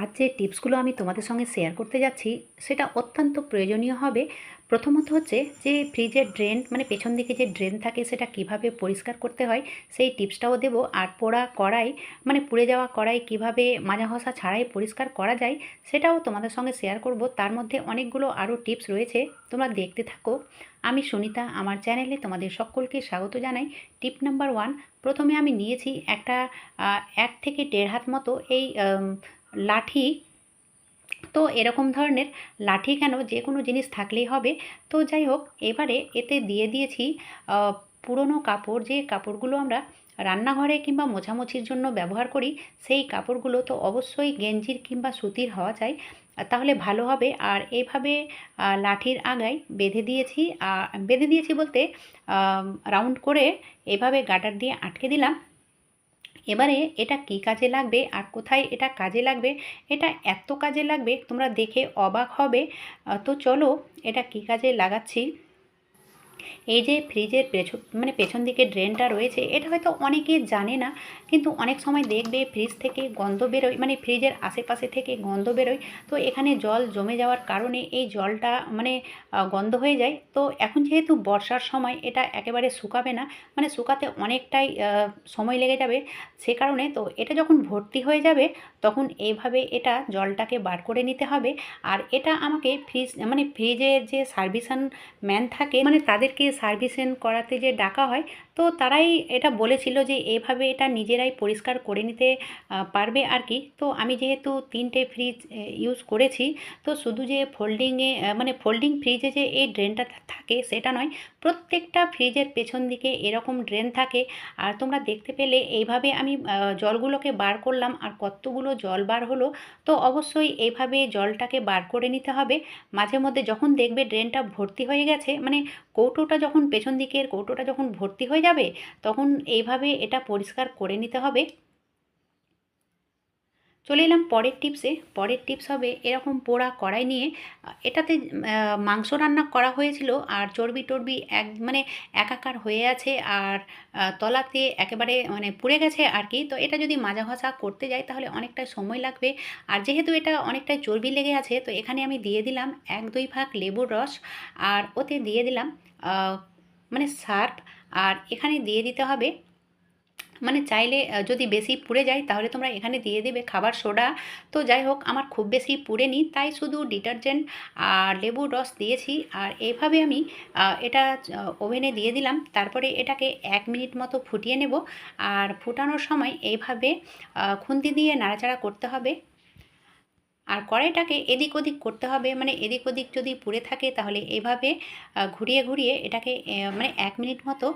আজ যে টিপসগুলো আমি তোমাদের সঙ্গে শেয়ার করতে যাচ্ছি, সেটা অত্যন্ত প্রয়োজনীয় হবে। প্রথমত হচ্ছে যে ফ্রিজের ড্রেন মানে পেছন দিকে যে ড্রেন থাকে, সেটা কীভাবে পরিষ্কার করতে হয়, সেই টিপসটাও দেবো। আর পোড়া কড়াই মানে পুড়ে যাওয়া কড়াই কীভাবে মাজা ঘষা ছাড়াই পরিষ্কার করা যায়, সেটাও তোমাদের সঙ্গে শেয়ার করব। তার মধ্যে অনেকগুলো আরও টিপস রয়েছে, তোমরা দেখতে থাকো। আমি সুনিতা, আমার চ্যানেলে তোমাদের সকলকে স্বাগত জানাই। টিপ নাম্বার ওয়ান, প্রথমে আমি নিয়েছি একটা এক থেকে দেড় হাত মতো এই লাঠি। তো এরকম ধরনের লাঠি কেন? যে কোনো জিনিস থাকলেই হবে। তো যাই হোক এবারে এতে দিয়ে দিয়েছি পুরনো কাপড়। যে কাপড়গুলো আমরা রান্নাঘরে কিংবা মোছামুছির জন্য ব্যবহার করি সেই কাপড়গুলো তো অবশ্যই গেঞ্জির কিংবা সুতির হওয়া চাই। তাহলে ভালো হবে। আর এইভাবে আহ, লাঠির আগায় বেঁধে দিয়েছি। বেঁধে দিয়েছি বলতে রাউন্ড করে এভাবে গাটার দিয়ে আটকে দিলাম। এবারে এটা কি কাজে লাগবে আর কোথায় এটা কাজে লাগবে? এটা এত কাজে লাগবে তোমরা দেখে অবাক হবে। তো চলো এটা কি কাজে লাগাচ্ছি? এই যে ফ্রিজের পেছন মানে পেছন দিকে ড্রেনটা রয়েছে, এটা হয়তো অনেকে জানে না, কিন্তু অনেক সময় দেখবে ফ্রিজ থেকে গন্ধ বেরোয় মানে ফ্রিজের আশেপাশে থেকে গন্ধ বেরোয়। তো এখানে জল জমে যাওয়ার কারণে এই জলটা মানে গন্ধ হয়ে যায়। তো এখন যেহেতু বর্ষার সময়, এটা একেবারে শুকাবে না মানে শুকাতে অনেকটাই সময় লেগে যাবে। সে কারণে তো এটা যখন ভর্তি হয়ে যাবে, তখন এইভাবে এটা জলটাকে বার করে নিতে হবে। আর এটা আমাকে ফ্রিজ মানে ফ্রিজের যে সার্ভিসান ম্যান থাকে মানে তাদেরকে সার্ভিসেন করাতে যে ডাকা হয় তো তারাই এটা বলেছিল যে এভাবে এটা নিজেরাই পরিষ্কার করে নিতে পারবে আর কি। তো আমি যেহেতু তিনটে ফ্রিজ ইউজ করেছি, তো শুধু যে ফোল্ডিংয়ে মানে ফোল্ডিং ফ্রিজে যে এই ড্রেনটা থাকে সেটা নয়, প্রত্যেকটা ফ্রিজের পেছন দিকে এরকম ড্রেন থাকে। আর তোমরা দেখতে পেলে এইভাবে আমি জলগুলোকে বার করলাম আর কতগুলো জল বার হলো, তো অবশ্যই এইভাবে জলটাকে বার করে নিতে হবে। মাঝে মধ্যে যখন দেখবে ড্রেনটা ভর্তি হয়ে গেছে মানে কৌটোটা যখন পেছন দিকের কৌটোটা যখন ভর্তি হয়ে যাবে, তখন এইভাবে এটা পরিষ্কার করে নিতে হবে। চলে এলাম পরের টিপসে পরের টিপস হবে এরকম পোড়া কড়াই নিয়ে, এটাতে মাংস রান্না করা হয়েছিল আর চর্বি টর্বি এক মানে একাকার হয়ে আছে আর তলাতে একেবারে মানে পুড়ে গেছে আর কি। তো এটা যদি মাজা ঘষা করতে যাই তাহলে অনেকটা সময় লাগবে। আর যেহেতু এটা অনেকটাই চর্বি লেগে আছে, তো এখানে আমি দিয়ে দিলাম এক দুই ভাগ লেবুর রস আর ওতে দিয়ে দিলাম মানে সার্ফ আর এখানে দিয়ে দিতে হবে। মানে চাইলে যদি বেশি পুড়ে যায় তাহলে তোমরা এখানে দিয়ে দেবে খাবার সোডা। তো যাই হোক, আমার খুব বেশি পুড়েনি, তাই শুধু ডিটারজেন্ট আর লেবুর রস দিয়েছি। আর এইভাবে আমি এটা ওভেনে দিয়ে দিলাম। তারপরে এটাকে এক মিনিট মতো ফুটিয়ে নেব। আর ফুটানোর সময় এইভাবে খুন্তি দিয়ে নাড়াচাড়া করতে হবে। আর কড়াইটাকে এদিক ওদিক করতে হবে। মানে এদিক ওদিক যদি পুড়ে থাকে তাহলে এভাবে ঘুরিয়ে ঘুরিয়ে এটাকে মানে এক মিনিট মতো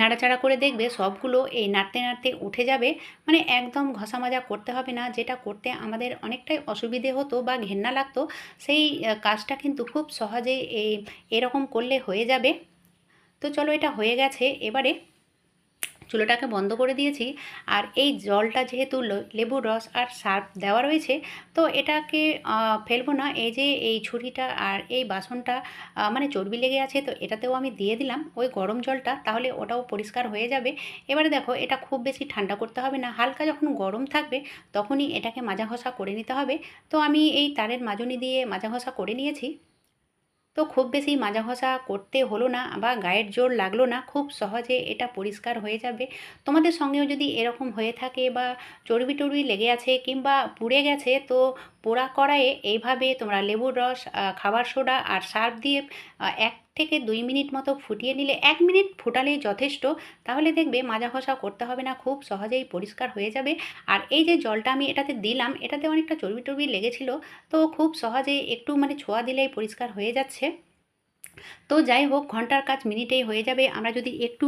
নাড়াচাড়া করে দেখবে সবগুলো এই নাড়তে নাড়তে উঠে যাবে। মানে একদম ঘষা মাজা করতে হবে না। যেটা করতে আমাদের অনেকটাই অসুবিধে হতো বা ঘেন্না লাগতো, সেই কাজটা কিন্তু খুব সহজেই এই, এরকম করলে হয়ে যাবে। তো চলো এটা হয়ে গেছে। এবারে চুলোটাকে বন্ধ করে দিয়েছি। আর এই জলটা যেহেতু লেবুর রস আর সার্ফ দেওয়া রয়েছে, তো এটাকে ফেলব না। এই যে এই ছুরিটা আর এই বাসনটা মানে চর্বি লেগে আছে, তো এটাতেও আমি দিয়ে দিলাম ওই গরম জলটা, তাহলে ওটাও পরিষ্কার হয়ে যাবে। এবারে দেখো, এটা খুব বেশি ঠান্ডা করতে হবে না। হালকা যখন গরম থাকবে, তখনই এটাকে মাজা ঘষা করে নিতে হবে। তো আমি এই তারের মাজনি দিয়ে মাজা ঘষা করে নিয়েছি। তো খুব বেশি মাজা ঘষা করতে হলো না বা গায়ের জোর লাগল না, খুব সহজে এটা পরিষ্কার হয়ে যাবে। তোমাদের সঙ্গেও যদি এরকম হয়ে থাকে বা চর্বি টর্বি লেগে আছে কিংবা পুড়ে গেছে, তো পোড়া কড়াইয়ে এইভাবে তোমরা লেবুর রস খাবার সোডা আর সার্ফ দিয়ে এক থেকে দুই মিনিট মতো ফুটিয়ে নিলে এক মিনিট ফুটালেই যথেষ্ট। তাহলে দেখবে মাজা ঘষা করতে হবে না, খুব সহজেই পরিষ্কার হয়ে যাবে। আর এই যে জলটা আমি এটাতে দিলাম, এটাতে অনেকটা চর্বি টর্বি লেগেছিল, তো খুব সহজেই একটু মানে ছোঁয়া দিলেই পরিষ্কার হয়ে যাচ্ছে। তো যাই হোক, ঘণ্টার কাজ মিনিটেই হয়ে যাবে। আমরা যদি একটু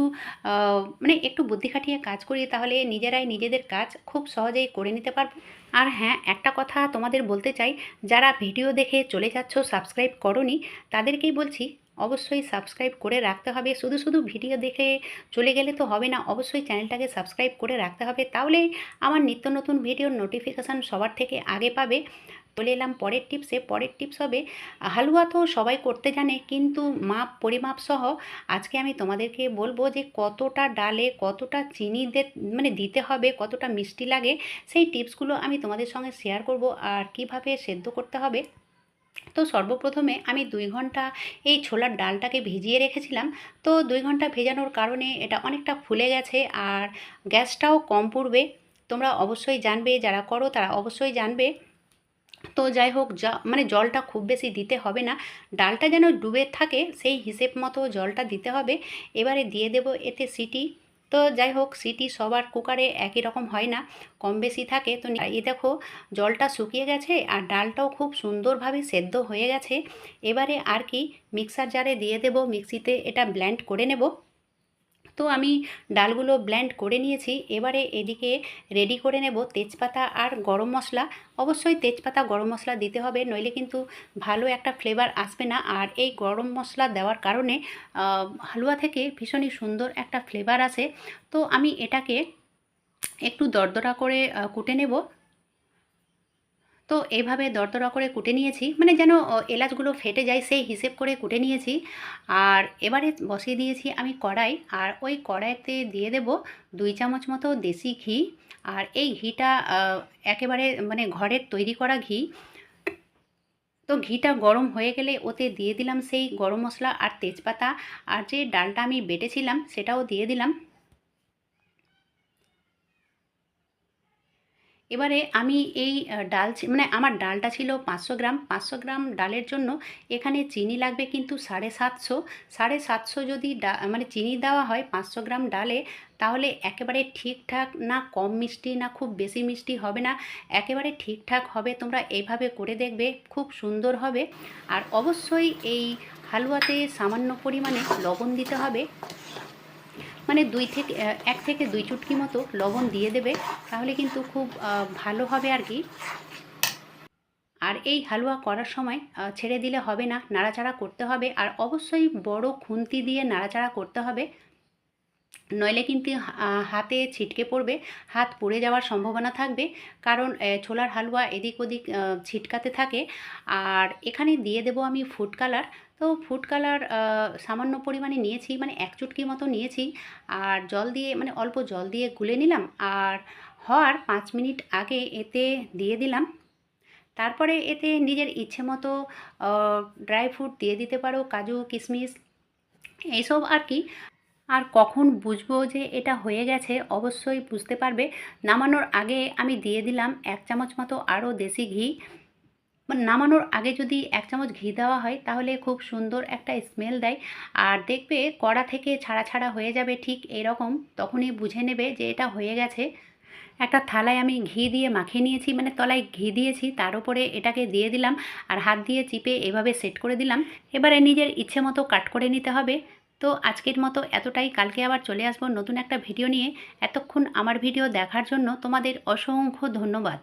মানে একটু বুদ্ধি খাটিয়ে কাজ করি, তাহলে নিজেরাই নিজেদের কাজ খুব সহজেই করে নিতে পারব। আর হ্যাঁ একটা কথা তোমাদের বলতে চাই, যারা ভিডিও দেখে চলে যাচ্ছ সাবস্ক্রাইব করনি, তাদেরকেই বলছি, অবশ্যই সাবস্ক্রাইব করে রাখতে হবে। শুধু শুধু ভিডিও দেখে চলে গেলে তো হবে না, অবশ্যই চ্যানেলটাকে সাবস্ক্রাইব করে রাখতে হবে। তাহলে আমার নিত্য নতুন ভিডিওর নোটিফিকেশান সবার থেকে আগে পাবে। চলে এলাম, পরের টিপসে পরের টিপস হবে, হালুয়া তো সবাই করতে জানে, কিন্তু মাপ, পরিমাপ সহ আজকে আমি তোমাদেরকে বলব যে কতটা ডালে কতটা চিনি মানে দিতে হবে, কতটা মিষ্টি লাগে, সেই টিপসগুলো আমি তোমাদের সঙ্গে শেয়ার করব আর কীভাবে সেদ্ধ করতে হবে। তো সর্বপ্রথমে আমি দুই ঘণ্টা এই ছোলার ডালটাকে ভিজিয়ে রেখেছিলাম, তো দুই ঘণ্টা ভেজানোর কারণে এটা অনেকটা ফুলে গেছে আর গ্যাসটাও কম পড়বে। তোমরা অবশ্যই জানবে, যারা করো তারা অবশ্যই জানবে। তো যাই হোক, যা মানে জলটা খুব বেশি দিতে হবে না। ডালটা যেন ডুবে থাকে, সেই হিসেব মতো জলটা দিতে হবে। এবারে দিয়ে দেব এতে সিটি। তো যাই হোক, সিটি সবার কুকারে একই রকম হয় না, কম বেশি থাকে। তো এই দেখো, জলটা শুকিয়ে গেছে আর ডালটাও খুব সুন্দরভাবে সেদ্ধ হয়ে গেছে। এবারে আর কি মিক্সার জারে দিয়ে দেব। মিক্সিতে এটা ব্ল্যান্ড করে নেব। তো আমি ডালগুলো ব্ল্যান্ড করে নিয়েছি। এবারে এদিকে রেডি করে নেব তেজপাতা আর গরম মশলা। অবশ্যই তেজপাতা, গরম মশলা দিতে হবে, নইলে কিন্তু ভালো একটা ফ্লেভার আসবে না। আর এই গরম মশলা দেওয়ার কারণে হালুয়া থেকে ভীষণই সুন্দর একটা ফ্লেভার আসে। তো আমি এটাকে একটু দরদরা করে কুটে নেব। তো এইভাবে দরদরা করে কুটে নিয়েছি। মানে যেন এলাচগুলো ফেটে যায় সেই হিসেব করে কুটে নিয়েছি। আর এবারে বসিয়ে দিয়েছি আমি কড়াই। আর ওই কড়াইতে দিয়ে দেব দুই চামচ মতো দেশি ঘি। আর এই ঘিটা একেবারে মানে ঘরের তৈরি করা ঘি। তো ঘিটা গরম হয়ে গেলে ওতে দিয়ে দিলাম সেই গরম মশলা আর তেজপাতা। আর যে ডালটা আমি বেটেছিলাম সেটাও দিয়ে দিলাম। এবারে আমি এই ডাল মানে আমার ডালটা ছিল পাঁচশো গ্রাম। পাঁচশো গ্রাম ডালের জন্য এখানে চিনি লাগবে কিন্তু সাড়ে সাতশো। সাড়ে সাতশো যদি মানে চিনি দেওয়া হয় পাঁচশো গ্রাম ডালে, তাহলে একেবারে ঠিকঠাক না কম মিষ্টি না খুব বেশি মিষ্টি হবে না। একেবারে ঠিকঠাক হবে, তোমরা এইভাবে করে দেখবে, খুব সুন্দর হবে। আর অবশ্যই এই হালুয়াতে সামান্য পরিমাণে লবণ দিতে হবে। মানে দুই থেকে এক থেকে দুই চুটকি মতো লবণ দিয়ে দেবে, তাহলে কিন্তু খুব ভালো হবে আর কি। আর এই হালুয়া করার সময় ছেড়ে দিলে হবে না, নাড়াচাড়া করতে হবে। আর অবশ্যই বড় খুন্তি দিয়ে নাড়াচাড়া করতে হবে। নইলে কিন্তু হাতে ছিটকে পড়বে, হাত পড়ে যাওয়ার সম্ভাবনা থাকবে। কারণ ছোলার হালুয়া এদিক ওদিক ছিটকাতে থাকে। আর এখানে দিয়ে দেব আমি ফুড কালার। তো ফুড কালার সামান্য পরিমাণে নিয়েছি মানে এক চুটকি মতো নিয়েছি। আর জল দিয়ে মানে অল্প জল দিয়ে গুলে নিলাম। আর হওয়ার পাঁচ মিনিট আগে এতে দিয়ে দিলাম। তারপরে এতে নিজের ইচ্ছে মতো ড্রাই ফ্রুট দিয়ে দিতে পারো, কাজু কিশমিশ এইসব আর কি। আর কখন বুঝব যে এটা হয়ে গেছে, অবশ্যই বুঝতে পারবে। নামানোর আগে আমি দিয়ে দিলাম এক চামচ মতো আরও দেশি ঘি। মানে নামানোর আগে যদি এক চামচ ঘি দেওয়া হয়, তাহলে খুব সুন্দর একটা স্মেল দেয়। আর দেখবে কড়া থেকে ছাড়া ছাড়া হয়ে যাবে ঠিক এরকম, তখনই বুঝে নেবে যে এটা হয়ে গেছে। একটা থালায় আমি ঘি দিয়ে মাখিয়ে নিয়েছি মানে তলায় ঘি দিয়েছি, তার উপরে এটাকে দিয়ে দিলাম। আর হাত দিয়ে চিপে এভাবে সেট করে দিলাম। এবারে নিজের ইচ্ছে মতো কাট করে নিতে হবে। তো আজকের মতো এতটাই। কালকে আবার চলে আসব নতুন একটা ভিডিও নিয়ে। এতক্ষণ আমার ভিডিও দেখার জন্য তোমাদের অসংখ্য ধন্যবাদ।